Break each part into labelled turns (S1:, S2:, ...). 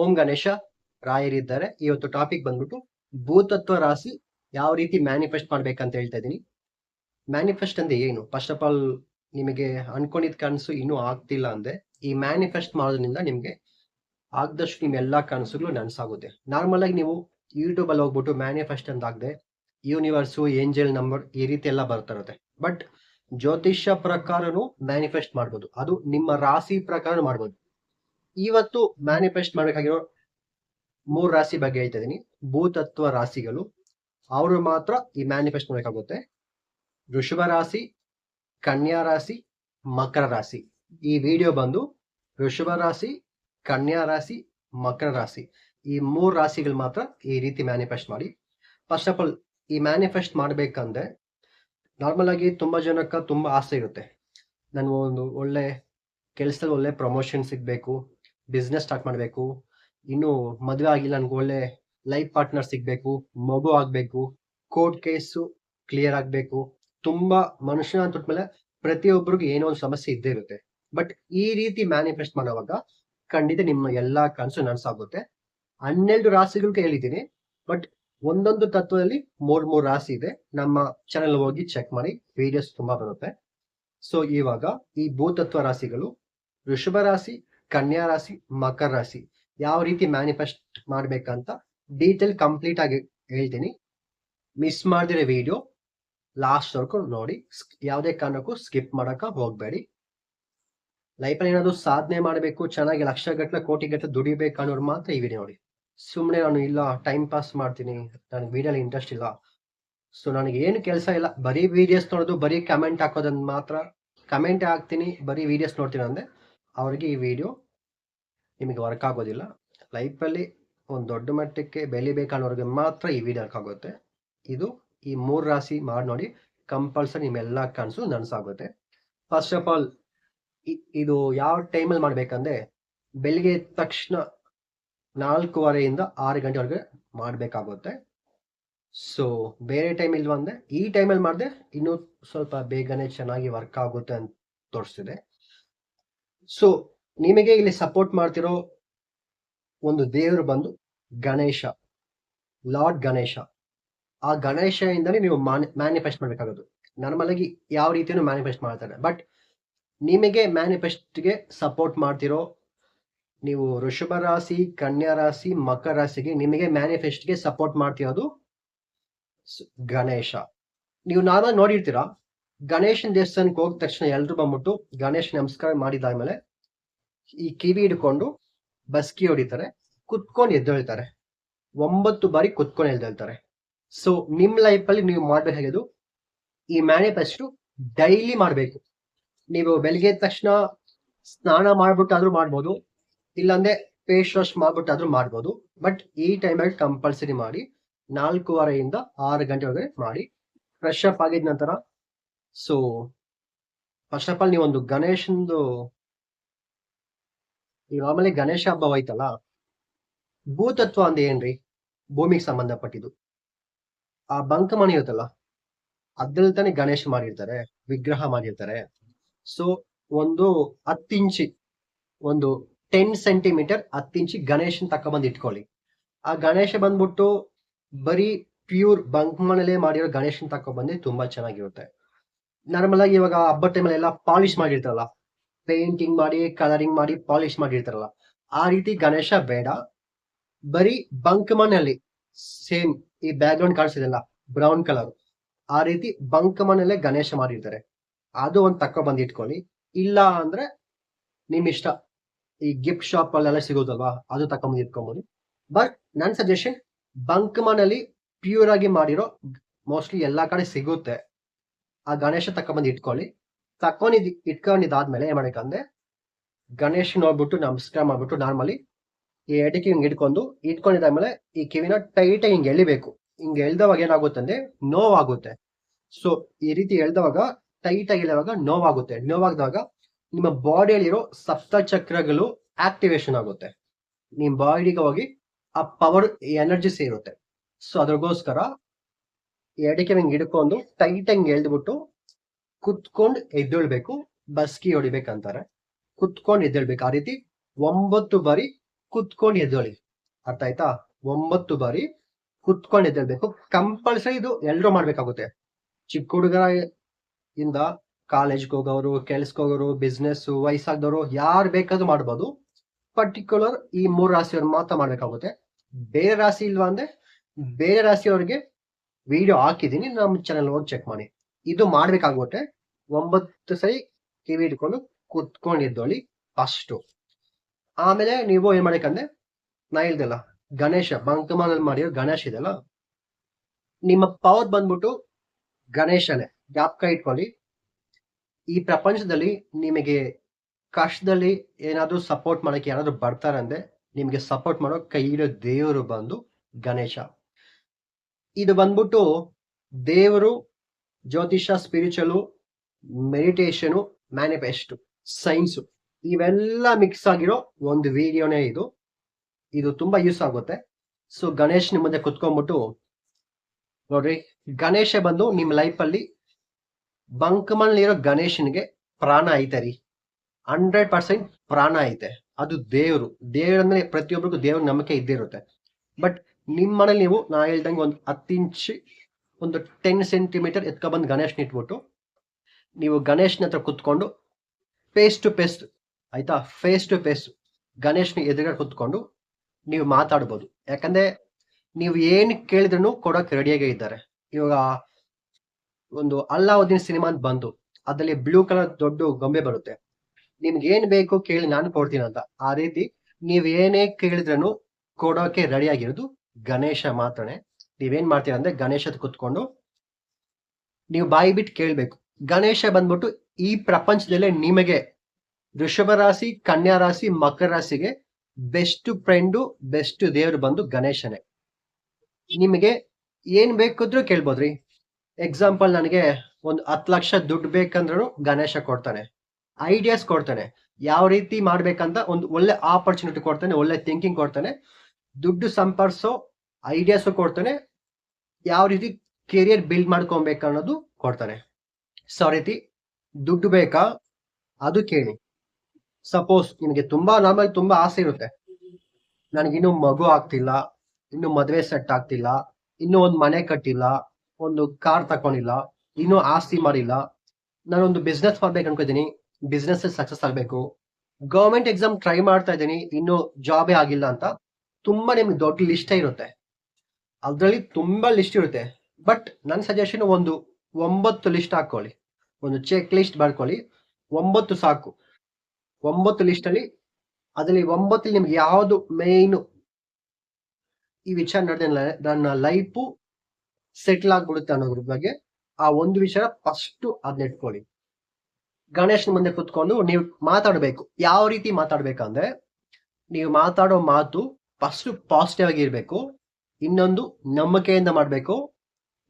S1: ಓಂ ಗಣೇಶ ರಾಯರಿದ್ದಾರೆ. ಇವತ್ತು ಟಾಪಿಕ್ ಬಂದ್ಬಿಟ್ಟು ಭೂತತ್ವ ರಾಶಿ ಯಾವ ರೀತಿ ಮ್ಯಾನಿಫೆಸ್ಟ್ ಮಾಡ್ಬೇಕಂತ ಹೇಳ್ತಾ ಇದ್ದೀನಿ. ಮ್ಯಾನಿಫೆಸ್ಟ್ ಅಂದ್ರೆ ಏನು? ಫಸ್ಟ್ ಆಫ್ ಆಲ್ ನಿಮಗೆ ಅನ್ಕೊಂಡಿದ್ ಕನಸು ಇನ್ನೂ ಆಗ್ತಿಲ್ಲ ಅಂದ್ರೆ ಈ ಮ್ಯಾನಿಫೆಸ್ಟ್ ಮಾಡೋದ್ರಿಂದ ನಿಮ್ಗೆ ಆಗದಷ್ಟು ನಿಮ್ ಎಲ್ಲಾ ಕನಸುಗಳು ನನ್ಸಾಗುತ್ತೆ. ನಾರ್ಮಲ್ ಆಗಿ ನೀವು ಯೂಟ್ಯೂಬ್ ಅಲ್ಲಿ ಹೋಗ್ಬಿಟ್ಟು ಮ್ಯಾನಿಫೆಸ್ಟ್ ಅಂತ ಆಗದೆ ಯೂನಿವರ್ಸು ಏಂಜಲ್ ನಂಬರ್ ಈ ರೀತಿ ಎಲ್ಲ ಬರ್ತಾ ಇರುತ್ತೆ. ಬಟ್ ಜ್ಯೋತಿಷ್ಯ ಪ್ರಕಾರನು ಮ್ಯಾನಿಫೆಸ್ಟ್ ಮಾಡ್ಬೋದು. ಅದು ನಿಮ್ಮ ರಾಶಿ ಪ್ರಕಾರ ಮಾಡ್ಬೋದು. ಇವತ್ತು ಮ್ಯಾನಿಫೆಸ್ಟ್ ಮಾಡಬೇಕಾಗಿರೋ ಮೂರು ರಾಶಿ ಬಗ್ಗೆ ಹೇಳ್ತಾ ಇದ್ದೀನಿ. ಭೂತತ್ವ ರಾಶಿಗಳು. ಅವರು ಮಾತ್ರ ಈ ಮ್ಯಾನಿಫೆಸ್ಟ್ ಮಾಡಬೇಕಾಗುತ್ತೆ. ವೃಷಭ ರಾಶಿ, ಕನ್ಯಾ ರಾಶಿ, ಮಕರ ರಾಶಿ. ಈ ವಿಡಿಯೋ ಬಂದು ವೃಷಭ ರಾಶಿ, ಕನ್ಯಾ ರಾಶಿ, ಮಕರ ರಾಶಿ. ಈ ಮೂರು ರಾಶಿಗಳು ಮಾತ್ರ ಈ ರೀತಿ ಮ್ಯಾನಿಫೆಸ್ಟ್ ಮಾಡಿ. ಫಸ್ಟ್ ಆಫ್ ಆಲ್ ಈ ಮ್ಯಾನಿಫೆಸ್ಟ್ ಮಾಡ್ಬೇಕಂದ್ರೆ ನಾರ್ಮಲ್ ಆಗಿ ತುಂಬಾ ಜನಕ್ಕೆ ತುಂಬಾ ಆಸೆ ಇರುತ್ತೆ. ನಾನು ಒಂದು ಒಳ್ಳೆ ಕೆಲಸದಲ್ಲಿ ಒಳ್ಳೆ ಪ್ರಮೋಷನ್ ಸಿಗ್ಬೇಕು. ಬಿಸ್ನೆಸ್ ಸ್ಟಾರ್ಟ್ ಮಾಡಬೇಕು. ಇನ್ನು ಮದುವೆ ಆಗಿಲ್ಲ ನನ್ಗೆ ಒಳ್ಳೆ ಲೈಫ್ ಪಾರ್ಟ್ನರ್ ಸಿಗ್ಬೇಕು, ಮಗು ಆಗ್ಬೇಕು ಕೋರ್ಟ್ ಕೇಸು ಕ್ಲಿಯರ್ ಆಗ್ಬೇಕು. ತುಂಬಾ ಮನುಷ್ಯನ ಅಂತ ಮೇಲೆ ಪ್ರತಿಯೊಬ್ಬರಿಗೂ ಏನೋ ಒಂದು ಸಮಸ್ಯೆ ಇದ್ದೇ ಇರುತ್ತೆ. ಬಟ್ ಈ ರೀತಿ ಮ್ಯಾನಿಫೆಸ್ಟ್ ಮಾಡುವಾಗ ಖಂಡಿತ ನಿಮ್ಮ ಎಲ್ಲಾ ಕನಸು ನನ್ಸಾಗುತ್ತೆ. ಹನ್ನೆರಡು ರಾಶಿಗಳು ಹೇಳಿದ್ದೀನಿ ಬಟ್ ಒಂದೊಂದು ತತ್ವದಲ್ಲಿ ಮೂರ್ ಮೂರ್ ರಾಶಿ ಇದೆ. ನಮ್ಮ ಚಾನೆಲ್ ಹೋಗಿ ಚೆಕ್ ಮಾಡಿ ವಿಡಿಯೋಸ್ ತುಂಬಾ ಬರುತ್ತೆ. ಸೊ ಇವಾಗ ಈ ಭೂತತ್ವ ರಾಶಿಗಳು, ವೃಷಭ ರಾಶಿ ಕನ್ಯಾ ರಾಶಿ, ಮಕರ ರಾಶಿ. ಯಾವ ರೀತಿ ಮ್ಯಾನಿಫೆಸ್ಟ್ ಮಾಡ್ಬೇಕಂತ ಡೀಟೇಲ್ ಕಂಪ್ಲೀಟ್ ಆಗಿ ಹೇಳ್ತೀನಿ. ಮಿಸ್ ಮಾಡಿದಿರೋ ವಿಡಿಯೋ ಲಾಸ್ಟ್ ವರ್ಗು ನೋಡಿ. ಯಾವುದೇ ಕಾರಣಕ್ಕೂ ಸ್ಕಿಪ್ ಮಾಡಕ ಹೋಗ್ಬೇಡಿ. ಲೈಫಲ್ಲಿ ಏನಾದ್ರು ಸಾಧನೆ ಮಾಡಬೇಕು, ಚೆನ್ನಾಗಿ ಲಕ್ಷ ಗಟ್ಟಲೆ ಕೋಟಿ ಗಟ್ಟಲೆ ದುಡಿಬೇಕು ಅನ್ನೋರು ಮಾತ್ರ ಈ ವಿಡಿಯೋ ನೋಡಿ. ಸುಮ್ಮನೆ ನಾನು ಇಲ್ಲ ಟೈಮ್ ಪಾಸ್ ಮಾಡ್ತೀನಿ, ನನಗೆ ವಿಡಿಯೋಲಿ ಇಂಟ್ರೆಸ್ಟ್ ಇಲ್ಲ. ಸೊ ನನಗೆ ಏನು ಕೆಲಸ ಇಲ್ಲ. ಬರೀ ವಿಡಿಯೋಸ್ ನೋಡೋದು, ಬರೀ ಕಮೆಂಟ್ ಹಾಕೋದನ್ನ ಮಾತ್ರ. ಕಮೆಂಟ್ ಹಾಕ್ತೀನಿ, ಬರೀ ವಿಡಿಯೋಸ್ ನೋಡ್ತೀನಿ ಅಂದ್ರೆ ಅವ್ರಿಗೆ ಈ ವಿಡಿಯೋ ನಿಮಗೆ ವರ್ಕ್ ಆಗೋದಿಲ್ಲ. ಲೈಫಲ್ಲಿ ಒಂದು ದೊಡ್ಡ ಮಟ್ಟಕ್ಕೆ ಬೆಳಿಬೇಕನ್ನೋರಿಗೆ ಮಾತ್ರ ಈ ವಿಡಿಯೋ ವರ್ಕ್ ಆಗುತ್ತೆ. ಇದು ಈ ಮೂರು ರಾಶಿ ಮಾಡಿ ನೋಡಿ ಕಂಪಲ್ಸರಿ ನಿಮ್ಮೆಲ್ಲ ಕನಸು ನನಸಾಗುತ್ತೆ. ಫಸ್ಟ್ ಆಫ್ ಆಲ್ ಇದು ಯಾವ ಟೈಮಲ್ಲಿ ಮಾಡಬೇಕಂದ್ರೆ, ಬೆಳಿಗ್ಗೆ ತಕ್ಷಣ ನಾಲ್ಕೂವರೆಯಿಂದ ಆರು ಗಂಟೆವರೆಗೆ ಮಾಡಬೇಕಾಗುತ್ತೆ. ಸೊ ಬೇರೆ ಟೈಮ್ ಇಲ್ವಾ ಅಂದ್ರೆ, ಈ ಟೈಮಲ್ಲಿ ಮಾಡಿದೆ ಇನ್ನೂ ಸ್ವಲ್ಪ ಬೇಗನೆ ಚೆನ್ನಾಗಿ ವರ್ಕ್ ಆಗುತ್ತೆ ಅಂತ ತೋರಿಸ್ತಿದೆ. ಸೊ ನಿಮಗೆ ಇಲ್ಲಿ ಸಪೋರ್ಟ್ ಮಾಡ್ತಿರೋ ಒಂದು ದೇವರು ಬಂದು ಗಣೇಶ ಲಾರ್ಡ್ ಗಣೇಶ. ಆ ಗಣೇಶ ಇಂದಲೇ ನೀವು ಮ್ಯಾನಿಫೆಸ್ಟ್ ಮಾಡಬೇಕಾಗೋದು. ನಾರ್ಮಲ್ ಆಗಿ ಯಾವ ರೀತಿಯೂ ಮ್ಯಾನಿಫೆಸ್ಟ್ ಮಾಡ್ತಾರೆ. ಬಟ್ ನಿಮಗೆ ಮ್ಯಾನಿಫೆಸ್ಟ್ಗೆ ಸಪೋರ್ಟ್ ಮಾಡ್ತಿರೋ ನೀವು ಋಷಭ ರಾಶಿ, ಕನ್ಯಾ ರಾಶಿ, ಮಕರ ರಾಶಿಗೆ ನಿಮಗೆ ಮ್ಯಾನಿಫೆಸ್ಟ್ಗೆ ಸಪೋರ್ಟ್ ಮಾಡ್ತಿರೋದು ಗಣೇಶ. ನೀವು ನಾರ್ಮಲ್ ನೋಡಿರ್ತೀರಾ? ಗಣೇಶನ ದೇವಸ್ಥಾನಕ್ಕೆ ಹೋದ ತಕ್ಷಣ ಎಲ್ರು ಬಂದ್ಬಿಟ್ಟು ಗಣೇಶ ನಮಸ್ಕಾರ ಮಾಡಿದಾದ್ಮೇಲೆ ಈ ಕಿವಿ ಹಿಡ್ಕೊಂಡು ಬಸ್ಕಿ ಹೊಡಿತಾರೆ, ಕುತ್ಕೊಂಡು ಎದ್ದೇಳ್ತಾರೆ. ಒಂಬತ್ತು ಬಾರಿ ಕುತ್ಕೊಂಡು ಎದ್ದೇಳ್ತಾರೆ. ಸೊ ನಿಮ್ ಲೈಫ್ ಅಲ್ಲಿ ನೀವು ಮಾಡ್ಬೇಕಾಗಿದ್ದು ಈ ಮ್ಯಾನಿಫೆಸ್ಟ್ ಡೈಲಿ ಮಾಡಬೇಕು. ನೀವು ಬೆಳಿಗ್ಗೆ ತಕ್ಷಣ ಸ್ನಾನ ಮಾಡ್ಬಿಟ್ಟಾದ್ರೂ ಮಾಡ್ಬೋದು, ಇಲ್ಲಾಂದ್ರೆ ಫೇಸ್ ವಾಶ್ ಮಾಡ್ಬಿಟ್ಟಾದ್ರೂ ಮಾಡ್ಬೋದು. ಬಟ್ ಈ ಟೈಮಲ್ಲಿ ಕಂಪಲ್ಸರಿ ಮಾಡಿ ನಾಲ್ಕೂವರೆಯಿಂದ ಆರು ಗಂಟೆವರೆಗೆ ಮಾಡಿ ಫ್ರೆಶ್ ಅಪ್ ಆಗಿದ ನಂತರ ಸೊ ಫಸ್ಟ್ ಆಫ್ ಆಲ್ ನೀವೊಂದು ಗಣೇಶಂದು ಈ ನಾರ್ಮಲಿ ಗಣೇಶ ಹಬ್ಬ ಹೋಯ್ತಲ್ಲ ಭೂತತ್ವ ಅಂದ್ರೆ ಏನ್ರಿ? ಭೂಮಿಗೆ ಸಂಬಂಧಪಟ್ಟಿದ್ದು. ಆ ಬಂಕ ಮನೆ ಇರುತ್ತಲ್ಲ, ಅದ್ರಲ್ಲಿ ತಾನೇ ಗಣೇಶ ಮಾಡಿರ್ತಾರೆ, ವಿಗ್ರಹ ಮಾಡಿರ್ತಾರೆ. ಸೊ ಒಂದು ಹತ್ತಿಂಚಿ ಒಂದು ಟೆನ್ ಸೆಂಟಿಮೀಟರ್ ಹತ್ತಿಂಚಿ ಗಣೇಶನ್ ಬಂದು ಇಟ್ಕೊಳ್ಳಿ. ಆ ಗಣೇಶ ಬಂದ್ಬಿಟ್ಟು ಬರೀ ಪ್ಯೂರ್ ಬಂಕ್ ಮನೇಲೆ ಮಾಡಿರೋ ಗಣೇಶನ್ ತಕೊಂಡ್ಬಂದು ತುಂಬಾ ಚೆನ್ನಾಗಿರುತ್ತೆ. ನಾರ್ಮಲ್ ಆಗಿ ಇವಾಗ ಹಬ್ಬದ ಟೈಮಲ್ಲೆಲ್ಲ ಪಾಲಿಶ್ ಮಾಡಿರ್ತಾರಲ್ಲ. ಪೇಂಟಿಂಗ್ ಮಾಡಿ ಕಲರಿಂಗ್ ಮಾಡಿ ಪಾಲಿಶ್ ಮಾಡಿರ್ತಾರಲ್ಲ. ಆ ರೀತಿ ಗಣೇಶ ಬೇಡ. ಬರೀ ಬಂಕ್ ಮನೆಯಲ್ಲಿ ಸೇಮ್ ಈ ಬ್ಯಾಕ್ ಗ್ರೌಂಡ್ ಕಾಣಿಸಿದೆಲ್ಲ ಬ್ರೌನ್ ಕಲರ್ ಆ ರೀತಿ ಬಂಕ್ ಮನೆಯಲ್ಲೇ ಗಣೇಶ ಮಾಡಿರ್ತಾರೆ. ಅದು ಒಂದು ತಕ್ಕ ಬಂದು ಇಟ್ಕೊಳ್ಳಿ. ಇಲ್ಲ ಅಂದ್ರೆ ನಿಮ್ ಇಷ್ಟ. ಈ ಗಿಫ್ಟ್ ಶಾಪ್ ಅಲ್ಲೆಲ್ಲ ಸಿಗೋದಲ್ವಾ, ಅದು ತಕೊಂಬಂದು ಇಟ್ಕೊಬೋದು ಬಟ್ ನನ್ನ ಸಜೆಷನ್ ಬಂಕ್ ಮನೆಯಲ್ಲಿ ಪ್ಯೂರ್ ಆಗಿ ಮಾಡಿರೋ ಮೋಸ್ಟ್ಲಿ ಎಲ್ಲಾ ಕಡೆ ಸಿಗುತ್ತೆ. ಆ ಗಣೇಶ ತಕೊಂಬಂದು ಇಟ್ಕೊಳ್ಳಿ. ತಕೊಂಡಿದ್ ಇಟ್ಕೊಂಡಿದ್ದಾದ್ಮೇಲೆ ಏನ್ ಮಾಡ್ಬೇಕಂದ್ರೆ ಗಣೇಶ ನೋಡ್ಬಿಟ್ಟು ನಮಸ್ಕಾರ ಮಾಡ್ಬಿಟ್ಟು ನಾರ್ಮಲಿ ಈ ಎಡಕ್ಕೆ ಹಿಂಗ್ ಇಟ್ಕೊಂಡು, ಇಟ್ಕೊಂಡಿದ್ದಾದ್ಮೇಲೆ ಈ ಕಿವಿನ ಟೈಟ್ ಹಿಂಗ್ ಎಳಿಬೇಕು. ಹಿಂಗ್ ಎಳ್ದವಾಗ ಏನಾಗುತ್ತೆ ಅಂದ್ರೆ ನೋವಾಗುತ್ತೆ. ಸೊ ಈ ರೀತಿ ಎಳ್ದವಾಗ ಟೈಟ್ ಆಗಿ ಎಳೆವಾಗ ನೋವಾಗುತ್ತೆ. ನೋವಾಗದಾಗ ನಿಮ್ಮ ಬಾಡಿಯಲ್ಲಿರೋ ಸಪ್ತ ಚಕ್ರಗಳು ಆಕ್ಟಿವೇಶನ್ ಆಗುತ್ತೆ. ನಿಮ್ ಬಾಡಿಗೆ ಹೋಗಿ ಆ ಪವರ್ ಎನರ್ಜಿ ಸೇರುತ್ತೆ. ಸೊ ಅದ್ರಗೋಸ್ಕರ ಎಡಕ್ಕೆ ಹಿಂಗ್ ಹಿಡ್ಕೊಂಡು ಟೈಟ್ ಹಂಗೆ ಎಳ್ದ್ಬಿಟ್ಟು ಕುತ್ಕೊಂಡು ಎದ್ದೇಳ್ಬೇಕು, ಬಸ್ಕಿ ಹೊಡಿಬೇಕಂತಾರೆ. ಕುತ್ಕೊಂಡು ಎದ್ದೇಳ್ಬೇಕು. ಆ ರೀತಿ ಒಂಬತ್ತು ಬಾರಿ ಕುತ್ಕೊಂಡು ಎದ್ದೇಳಿ. ಅರ್ಥ ಆಯ್ತಾ? ಒಂಬತ್ತು ಬಾರಿ ಕುತ್ಕೊಂಡು ಎದ್ದೇಳ್ಬೇಕು. ಕಂಪಲ್ಸರಿ ಇದು ಎಲ್ಲರೂ ಮಾಡ್ಬೇಕಾಗುತ್ತೆ. ಚಿಕ್ಕ ಹುಡುಗರ ಇಂದ ಕಾಲೇಜ್ಗೆ ಹೋಗೋರು, ಕೆಲ್ಸಕ್ಕೆ ಹೋಗೋರು ಬಿಸ್ನೆಸ್ ವಯಸ್ಸಾದವರು ಯಾರು ಬೇಕಾದ್ರೂ ಮಾಡ್ಬೋದು. ಪರ್ಟಿಕ್ಯುಲರ್ ಈ ಮೂರು ರಾಶಿಯವ್ರು ಮಾತ್ರ ಮಾಡ್ಬೇಕಾಗುತ್ತೆ. ಬೇರೆ ರಾಶಿ ಇಲ್ವಾ ಅಂದ್ರೆ ಬೇರೆ ರಾಶಿಯವ್ರಿಗೆ ವಿಡಿಯೋ ಹಾಕಿದ್ದೀನಿ ನಮ್ಮ ಚಾನಲ್ ಹೋಗಿ ಚೆಕ್ ಮಾಡಿ. ಇದು ಮಾಡ್ಬೇಕಾಗುತ್ತೆ ಒಂಬತ್ತು ಸರಿ ಕಿವಿ ಇಟ್ಕೊಂಡು ಕುತ್ಕೊಂಡಿದ್ದೋಳಿ ಫಸ್ಟು ಆಮೇಲೆ ನೀವು ಏನ್ ಮಾಡ್ಬೇಕಂದ್ರೆ ನಾ ಹೇಳ್ದಲ್ಲ ಗಣೇಶ, ಬಂಕಮಾನಲ್ಲಿ ಮಾಡಿರೋ ಗಣೇಶ ಇದೆಲ್ಲ ನಿಮ್ಮ ಪವರ್ ಬಂದ್ಬಿಟ್ಟು ಗಣೇಶನೇ, ಜ್ಞಾಪಕ ಇಟ್ಕೊಳ್ಳಿ. ಈ ಪ್ರಪಂಚದಲ್ಲಿ ನಿಮಗೆ ಕಷ್ಟದಲ್ಲಿ ಏನಾದರೂ ಸಪೋರ್ಟ್ ಮಾಡೋಕ್ಕೆ ಯಾರಾದರೂ ಬರ್ತಾರೆ ಅಂದ್ರೆ ನಿಮಗೆ ಸಪೋರ್ಟ್ ಮಾಡೋ ಕೈ ಇಡೋ ದೇವರು ಬಂದು ಗಣೇಶ. ಇದು ಬಂದ್ಬಿಟ್ಟು ದೇವರು, ಜ್ಯೋತಿಷ ಸ್ಪಿರಿಚುಲು ಮೆಡಿಟೇಷನು ಮ್ಯಾನಿಫೆಸ್ಟ್ ಸೈನ್ಸ್ ಇವೆಲ್ಲ ಮಿಕ್ಸ್ ಆಗಿರೋ ಒಂದು ವಿಡಿಯೋನೇ ಇದು. ಇದು ತುಂಬಾ ಯೂಸ್ ಆಗುತ್ತೆ. ಸೊ ಗಣೇಶ್ ನಿಮ್ಮ ಮುಂದೆ ಕುತ್ಕೊಂಡ್ಬಿಟ್ಟು ನೋಡ್ರಿ, ಗಣೇಶ ಬಂದು ನಿಮ್ಮ ಲೈಫ್ ಅಲ್ಲಿ ಬಂಕಮಲ್ಲಿರೋ ಗಣೇಶನ್ಗೆ ಪ್ರಾಣ ಐತೆ ರೀ. ಹಂಡ್ರೆಡ್ ಪರ್ಸೆಂಟ್ ಪ್ರಾಣ ಐತೆ. ಅದು ದೇವರು. ದೇವ್ರ ಅಂದ್ರೆ ಪ್ರತಿಯೊಬ್ಬರಿಗೂ ದೇವ್ರ ನಂಬಿಕೆ ಇದ್ದಿರುತ್ತೆ ಬಟ್ ನಿಮ್ಮ ಮನೇಲಿ ನೀವು, ನಾ ಹೇಳ್ದಂಗೆ ಒಂದು ಹತ್ತು ಇಂಚ್, ಒಂದು ಟೆನ್ ಸೆಂಟಿಮೀಟರ್ ಎತ್ಕೊಬಂದು ಗಣೇಶನ ಇಟ್ಬಿಟ್ಟು ನೀವು ಗಣೇಶನ ಹತ್ರ ಕುತ್ಕೊಂಡು ಫೇಸ್ ಟು ಫೇಸ್ ಆಯ್ತಾ? ಫೇಸ್ ಟು ಫೇಸ್ ಗಣೇಶನ ಎದುರುಗಡೆ ಕುತ್ಕೊಂಡು ನೀವು ಮಾತಾಡ್ಬೋದು. ಯಾಕಂದ್ರೆ ನೀವು ಏನ್ ಕೇಳಿದ್ರು ಕೊಡೋಕೆ ರೆಡಿಯಾಗೇ ಇದ್ದಾರೆ. ಇವಾಗ ಒಂದು ಅಲ್ಲಾವುದ್ದೀನ್ ಸಿನಿಮಾ ಅಂತ ಬಂತು ಅದರಲ್ಲಿ ಬ್ಲೂ ಕಲರ್ ದೊಡ್ಡ ಗೊಂಬೆ ಬರುತ್ತೆ. ನಿಮ್ಗೆ ಏನ್ ಬೇಕು ಕೇಳಿ ನಾನು ಕೊಡ್ತೀನಿ ಅಂತ. ಆ ರೀತಿ ನೀವ್ ಏನೇ ಕೇಳಿದ್ರೂ ಕೊಡೋಕೆ ರೆಡಿ ಆಗಿರೋದು ಗಣೇಶ ಮಾತ್ರನೇ. ನೀವೇನ್ ಮಾಡ್ತೀರಾ ಅಂದ್ರೆ ಗಣೇಶದ ಕುತ್ಕೊಂಡು ನೀವು ಬಾಯಿ ಬಿಟ್ಟು ಕೇಳ್ಬೇಕು. ಗಣೇಶ ಬಂದ್ಬಿಟ್ಟು ಈ ಪ್ರಪಂಚದಲ್ಲೇ ನಿಮಗೆ ವೃಷಭ ರಾಶಿ, ಕನ್ಯಾ ರಾಶಿ, ಮಕರ ರಾಶಿಗೆ ಬೆಸ್ಟ್ ಫ್ರೆಂಡು, ಬೆಸ್ಟ್ ದೇವ್ರು ಬಂದು ಗಣೇಶನೇ. ನಿಮಗೆ ಏನ್ ಬೇಕಿದ್ರು ಕೇಳ್ಬೋದ್ರಿ. ಎಕ್ಸಾಂಪಲ್ ನನಗೆ ಒಂದು ಹತ್ತು ಲಕ್ಷ ದುಡ್ಡು ಬೇಕಂದ್ರೂ ಗಣೇಶ ಕೊಡ್ತಾನೆ. ಐಡಿಯಾಸ್ ಕೊಡ್ತಾನೆ. ಯಾವ ರೀತಿ ಮಾಡ್ಬೇಕಂತ ಒಂದು ಒಳ್ಳೆ ಆಪರ್ಚುನಿಟಿ ಕೊಡ್ತಾನೆ, ಒಳ್ಳೆ ಥಿಂಕಿಂಗ್ ಕೊಡ್ತಾನೆ. ದುಡ್ಡು ಸಂಪಾದಿಸೋ ಐಡಿಯಾಸು ಕೊಡ್ತಾನೆ, ಯಾವ ರೀತಿ ಕೆರಿಯರ್ ಬಿಲ್ಡ್ ಮಾಡ್ಕೊಬೇಕು ಅನ್ನೋದು ಕೊಡ್ತಾನೆ. ಸೊ ರೀತಿ ದುಡ್ಡು ಬೇಕಾ? ಅದು ಕೇಳಿ. ಸಪೋಸ್ ನಿಮಗೆ ತುಂಬಾ ನಾರ್ಮಲ್ ತುಂಬಾ ಆಸೆ ಇರುತ್ತೆ. ನನಗಿನ್ನೂ ಮಗು ಆಗ್ತಿಲ್ಲ, ಇನ್ನು ಮದುವೆ ಸೆಟ್ ಆಗ್ತಿಲ್ಲ, ಇನ್ನೂ ಒಂದು ಮನೆ ಕಟ್ಟಿಲ್ಲ, ಒಂದು ಕಾರ್ ತಕೊಂಡಿಲ್ಲ, ಇನ್ನೂ ಆಸ್ತಿ ಮಾಡಿಲ್ಲ. ನಾನೊಂದು ಬಿಸ್ನೆಸ್ ಮಾಡ್ಬೇಕು ಅನ್ಕೋತೀನಿ. ಬಿಸ್ನೆಸ್ ಸಕ್ಸಸ್ ಆಗ್ಬೇಕು. ಗವರ್ಮೆಂಟ್ ಎಕ್ಸಾಮ್ ಟ್ರೈ ಮಾಡ್ತಾ ಇದ್ದೀನಿ. ಇನ್ನು ಜಾಬೇ ಆಗಿಲ್ಲ ಅಂತ. ತುಂಬಾ ನಿಮ್ಗೆ ದೊಡ್ಡ ಲಿಸ್ಟ್ ಇರುತ್ತೆ. ಅದರಲ್ಲಿ ತುಂಬಾ ಲಿಸ್ಟ್ ಇರುತ್ತೆ. ಬಟ್ ನನ್ನ ಸಜೆಷನ್ ಒಂದು ಒಂಬತ್ತು ಲಿಸ್ಟ್ ಹಾಕೊಳ್ಳಿ. ಒಂದು ಚೆಕ್ ಲಿಸ್ಟ್ ಬರ್ಕೊಳ್ಳಿ ಒಂಬತ್ತು ಸಾಕು. ಒಂಬತ್ತು ಲಿಸ್ಟ್ ಅಲ್ಲಿ ಅದರಲ್ಲಿ ಒಂಬತ್ತಲ್ಲಿ ನಿಮ್ಗೆ ಯಾವುದು ಮೇಯ್ನು ಈ ವಿಚಾರ ನಡೆದ ನನ್ನ ಲೈಫು ಸೆಟ್ಲ್ ಆಗ್ಬಿಡುತ್ತೆ ಅನ್ನೋದ್ರ ಬಗ್ಗೆ ಆ ಒಂದು ವಿಚಾರ ಫಸ್ಟ್ ಅದನ್ನ ಇಟ್ಕೊಳ್ಳಿ. ಗಣೇಶನ ಮುಂದೆ ಕುತ್ಕೊಂಡು ನೀವು ಮಾತಾಡಬೇಕು. ಯಾವ ರೀತಿ ಮಾತಾಡ್ಬೇಕಂದ್ರೆ ನೀವು ಮಾತಾಡೋ ಮಾತು ಫಸ್ಟ್ ಪಾಸಿಟಿವ್ ಆಗಿ ಇರಬೇಕು. ಇನ್ನೊಂದು ನಂಬಿಕೆಯಿಂದ ಮಾಡಬೇಕು.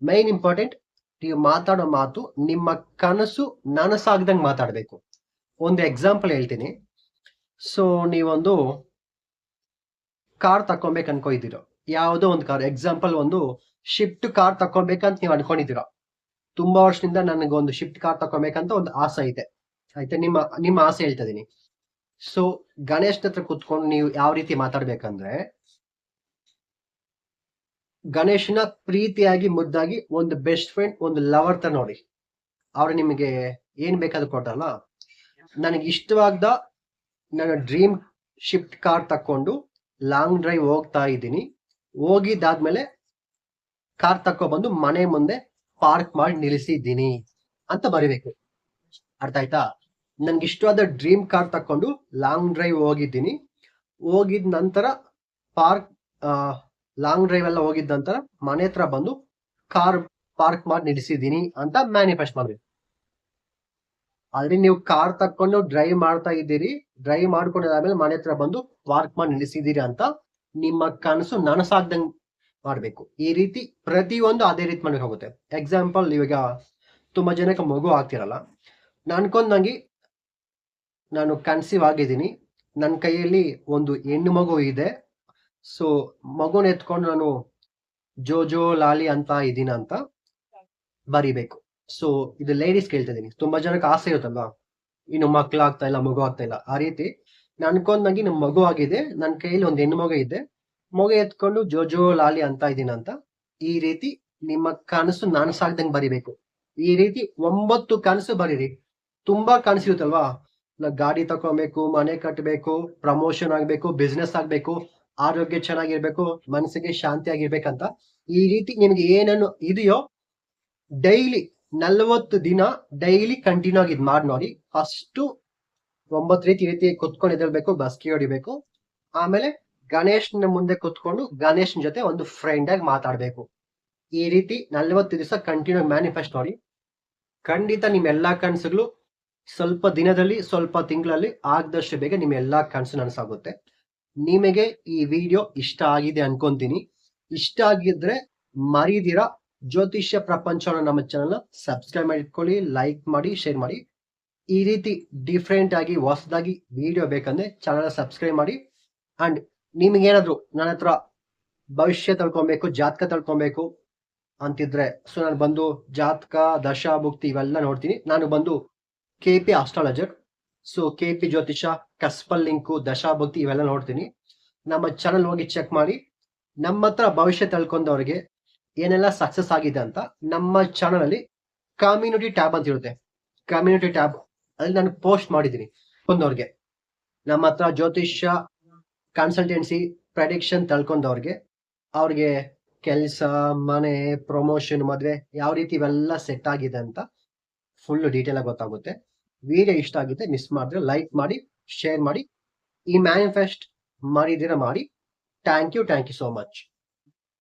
S1: ಮೈನ್ ಇಂಪಾರ್ಟೆಂಟ್ ನೀವು ಮಾತಾಡೋ ಮಾತು ನಿಮ್ಮ ಕನಸು ನನಸಾಗ್ದಂಗೆ ಮಾತಾಡಬೇಕು. ಒಂದು ಎಕ್ಸಾಂಪಲ್ ಹೇಳ್ತೀನಿ. ಸೊ ನೀವೊಂದು ಕಾರ್ ತಕೊಬೇಕು ಅನ್ಕೊಂಡಿದ್ದೀರೋ, ಯಾವುದೋ ಒಂದು ಕಾರ್ ಎಕ್ಸಾಂಪಲ್ ಒಂದು ಶಿಫ್ಟ್ ಕಾರ್ ತಕೊಬೇಕಂತ ನೀವು ಅನ್ಕೊಂಡಿದ್ದೀರೋ, ತುಂಬಾ ವರ್ಷದಿಂದ ನನಗೆ ಒಂದು ಶಿಫ್ಟ್ ಕಾರ್ ತಕೊಬೇಕಂತ ಒಂದು ಆಸೆ ಐತೆ. ಆಯ್ತಾ? ನಿಮ್ಮ ನಿಮ್ಮ ಆಸೆ ಹೇಳ್ತಾ ಇದೀನಿ. ಸೊ ಗಣೇಶ್ ಹತ್ರ ಕುತ್ಕೊಂಡು ನೀವು ಯಾವ ರೀತಿ ಮಾತಾಡ್ಬೇಕಂದ್ರೆ, ಗಣೇಶನ ಪ್ರೀತಿಯಾಗಿ ಮುದ್ದಾಗಿ ಒಂದು ಬೆಸ್ಟ್ ಫ್ರೆಂಡ್ ಒಂದು ಲವರ್ ತರ ನೋಡಿ. ಅವ್ರು ನಿಮಗೆ ಏನ್ ಬೇಕಾದ್ರೂ ಕೊಟ್ಟಲ್ಲ. ನನಗೆ ಇಷ್ಟವಾಗ್ದ ನನ್ನ ಡ್ರೀಮ್ ಶಿಫ್ಟ್ ಕಾರ್ ತಕೊಂಡು ಲಾಂಗ್ ಡ್ರೈವ್ ಹೋಗ್ತಾ ಇದ್ದೀನಿ. ಹೋಗಿದ್ದಾದ್ಮೇಲೆ ಕಾರ್ ತಕೊಬಂದು ಮನೆ ಮುಂದೆ ಪಾರ್ಕ್ ಮಾಡಿ ನಿಲ್ಲಿಸಿದ್ದೀನಿ ಅಂತ ಬರಿಬೇಕು. ಅರ್ಥ ಆಯ್ತಾ? ನನ್ಗೆ ಇಷ್ಟವಾದ ಡ್ರೀಮ್ ಕಾರ್ ತಕೊಂಡು ಲಾಂಗ್ ಡ್ರೈವ್ ಹೋಗಿದ್ದೀನಿ. ಹೋಗಿದ ನಂತರ ಪಾರ್ಕ್ ಲಾಂಗ್ ಡ್ರೈವ್ ಎಲ್ಲ ಹೋಗಿದ ನಂತರ ಮನೆ ಹತ್ರ ಬಂದು ಕಾರ್ ಪಾರ್ಕ್ ಮಾಡಿ ನಿಲ್ಲಿಸಿದ್ದೀನಿ ಅಂತ ಮ್ಯಾನಿಫೆಸ್ಟ್ ಮಾಡ್ಬೇಕು ಆಲ್ರೆಡಿ ನೀವು ಕಾರ್ ತಕೊಂಡು ಡ್ರೈವ್ ಮಾಡ್ತಾ ಇದ್ದೀರಿ ಡ್ರೈವ್ ಮಾಡ್ಕೊಂಡಿದ್ದಾದ್ಮೇಲೆ ಮನೆ ಹತ್ರ ಬಂದು ಪಾರ್ಕ್ ಮಾಡಿ ನಿಲ್ಲಿಸಿದ್ದೀರಿ ಅಂತ ನಿಮ್ಮ ಕನಸು ನನಸಾಗ್ದಂಗ್ ಮಾಡ್ಬೇಕು. ಈ ರೀತಿ ಪ್ರತಿಯೊಂದು ಅದೇ ರೀತಿ ಮಾಡ್ಬೇಕಾಗುತ್ತೆ. ಎಕ್ಸಾಂಪಲ್ ಇವಾಗ ತುಂಬಾ ಜನಕ್ಕೆ ಮಗು ಆಗ್ತಿರಲ್ಲ. ನಾನ್ಕೊಂಡ್ ನಂಗೆ ನಾನು ಕನ್ಸೀವ್ ಆಗಿದ್ದೀನಿ. ನನ್ನ ಕೈಯಲ್ಲಿ ಒಂದು ಹೆಣ್ಣು ಮಗು ಇದೆ. ಸೊ, ಮಗುನ ಎತ್ಕೊಂಡು ನಾನು ಜೋ ಜೋ ಲಾಲಿ ಅಂತ ಇದ್ದೀನ ಅಂತ ಬರಿಬೇಕು. ಸೊ, ಇದು ಲೇಡೀಸ್ ಕೇಳ್ತಾ ಇದೀನಿ. ತುಂಬಾ ಜನಕ್ಕೆ ಆಸೆ ಇರುತ್ತಲ್ವಾ? ಇನ್ನು ಮಕ್ಳು ಆಗ್ತಾ ಇಲ್ಲ, ಮಗು ಆಗ್ತಾ ಇಲ್ಲ. ಆ ರೀತಿ ನಾನು ಅನ್ಕೊಂಡಂಗೆ ನಮ್ ಮಗು ಆಗಿದೆ. ನನ್ನ ಕೈಯಲ್ಲಿ ಒಂದು ಹೆಣ್ಣು ಮಗು ಇದೆ. ಮಗು ಎತ್ಕೊಂಡು ಜೋಜೋ ಲಾಲಿ ಅಂತ ಇದ್ದೀನ ಅಂತ ಈ ರೀತಿ ನಿಮ್ಮ ಕನಸು ನನಸಾಗ್ದಂಗ್ ಬರಿಬೇಕು. ಈ ರೀತಿ ಒಂಬತ್ತು ಕನಸು ಬರೀರಿ. ತುಂಬಾ ಕನಸಿರುತ್ತಲ್ವಾ ಗಾಡಿ ತಕೊಬೇಕು, ಮನೆ ಕಟ್ಟಬೇಕು ಪ್ರಮೋಷನ್ ಆಗ್ಬೇಕು ಬಿಸ್ನೆಸ್ ಆಗ್ಬೇಕು, ಆರೋಗ್ಯ ಚೆನ್ನಾಗಿರ್ಬೇಕು, ಮನಸ್ಸಿಗೆ ಶಾಂತಿ ಆಗಿರ್ಬೇಕಂತ ಈ ರೀತಿ ನಿಮ್ಗೆ ಏನೇನು ಇದೆಯೋ ಡೈಲಿ ನಲ್ವತ್ತು ದಿನ ಡೈಲಿ ಕಂಟಿನ್ಯೂ ಆಗಿ ಇದ್ ಮಾಡಿ ನೋಡಿ. ಫಸ್ಟ್ ಒಂಬತ್ತು ರೀತಿ ರೀತಿ ಕುತ್ಕೊಂಡು ಎದ್ದೇಳ್ಬೇಕು, ಬಸ್ಕಿ ಹೊಡಿಬೇಕು. ಆಮೇಲೆ ಗಣೇಶನ ಮುಂದೆ ಕುತ್ಕೊಂಡು ಗಣೇಶನ ಜೊತೆ ಒಂದು ಫ್ರೆಂಡ್ ಆಗಿ ಮಾತಾಡ್ಬೇಕು. ಈ ರೀತಿ ನಲ್ವತ್ತು ದಿವಸ ಕಂಟಿನ್ಯೂ ಮ್ಯಾನಿಫೆಸ್ಟ್ ನೋಡಿ. ಖಂಡಿತ ನಿಮ್ ಎಲ್ಲಾ ಕನಸುಗಳು ಸ್ವಲ್ಪ ದಿನದಲ್ಲಿ, ಸ್ವಲ್ಪ ತಿಂಗಳಲ್ಲಿ ಆಗದಷ್ಟು ಬೇಗ ನಿಮ್ಮ ಎಲ್ಲ ಕನಸು ನನಸಾಗುತ್ತೆ ನಿಮಗೆ ಈ ವಿಡಿಯೋ ಇಷ್ಟ ಆಗಿದೆ ಅನ್ಕೊಂತೀನಿ. ಇಷ್ಟ ಆಗಿದ್ರೆ ಮರಿದಿರ ಜ್ಯೋತಿಷ್ಯ ಪ್ರಪಂಚವನ್ನು ನಮ್ಮ ಚಾನಲ್ ಸಬ್ಸ್ಕ್ರೈಬ್ ಮಾಡಿ ಇಟ್ಕೊಳ್ಳಿ ಲೈಕ್ ಮಾಡಿ ಶೇರ್ ಮಾಡಿ. ಈ ರೀತಿ ಡಿಫ್ರೆಂಟ್ ಆಗಿ, ಹೊಸದಾಗಿ ವಿಡಿಯೋ ಬೇಕಂದ್ರೆ ಚಾನಲ್ ಸಬ್ಸ್ಕ್ರೈಬ್ ಮಾಡಿ. ಅಂಡ್ ನಿಮ್ಗೇನಾದ್ರು ನನ್ನ ಹತ್ರ ಭವಿಷ್ಯ ತಳ್ಕೊಬೇಕು, ಜಾತಕ ತಳ್ಕೊಬೇಕು ಅಂತಿದ್ರೆ ಸೊ ನಾನು ಬಂದು ಜಾತಕ ದಶಾಭುಕ್ತಿ ಇವೆಲ್ಲ ನೋಡ್ತೀನಿ. ನಾನು ಬಂದು K P astrologer so K P ಜ್ಯೋತಿಷ ಕಸ್ಪಲ್ ಲಿಂಕು ದಶಾಭಕ್ತಿ ಇವೆಲ್ಲ ನೋಡ್ತೀನಿ. ನಮ್ಮ ಚಾನಲ್ ಹೋಗಿ ಚೆಕ್ ಮಾಡಿ. ನಮ್ಮ ಹತ್ರ ಭವಿಷ್ಯ ತಳ್ಕೊಂಡವ್ರಿಗೆ ಏನೆಲ್ಲ ಸಕ್ಸಸ್ ಆಗಿದೆ ಅಂತ ನಮ್ಮ ಚಾನಲ್ ಅಲ್ಲಿ ಕಮ್ಯುನಿಟಿ ಟ್ಯಾಬ್ ಅಂತ ಇರುತ್ತೆ. ಕಮ್ಯುನಿಟಿ ಟ್ಯಾಬ್ ಅಲ್ಲಿ ನಾನು ಪೋಸ್ಟ್ ಮಾಡಿದ್ದೀನಿ ಕೊಂದವ್ರಿಗೆ. ನಮ್ಮ ಹತ್ರ ಜ್ಯೋತಿಷ್ಯ ಕನ್ಸಲ್ಟೆನ್ಸಿ ಪ್ರೆಡಿಕ್ಷನ್ ತಳ್ಕೊಂಡವ್ರಿಗೆ. ಅವ್ರಿಗೆ ಕೆಲಸ, ಮನೆ ಪ್ರಮೋಷನ್ ಮದುವೆ, ಯಾವ ರೀತಿ ಇವೆಲ್ಲ ಸೆಟ್ ಆಗಿದೆ ಅಂತ ಫುಲ್ ಡೀಟೇಲ್ ಆಗಿ ಗೊತ್ತಾಗುತ್ತೆ. ವಿಡಿಯೋ ಇಷ್ಟ ಆಗಿದೆ ಮಿಸ್ ಮಾಡಿದ್ರೆ ಲೈಕ್ ಮಾಡಿ ಶೇರ್ ಮಾಡಿ, ಈ ಮ್ಯಾನಿಫೆಸ್ಟ್ ಮಾಡಿದಿರ ಮಾಡಿ. Thank you thank you so much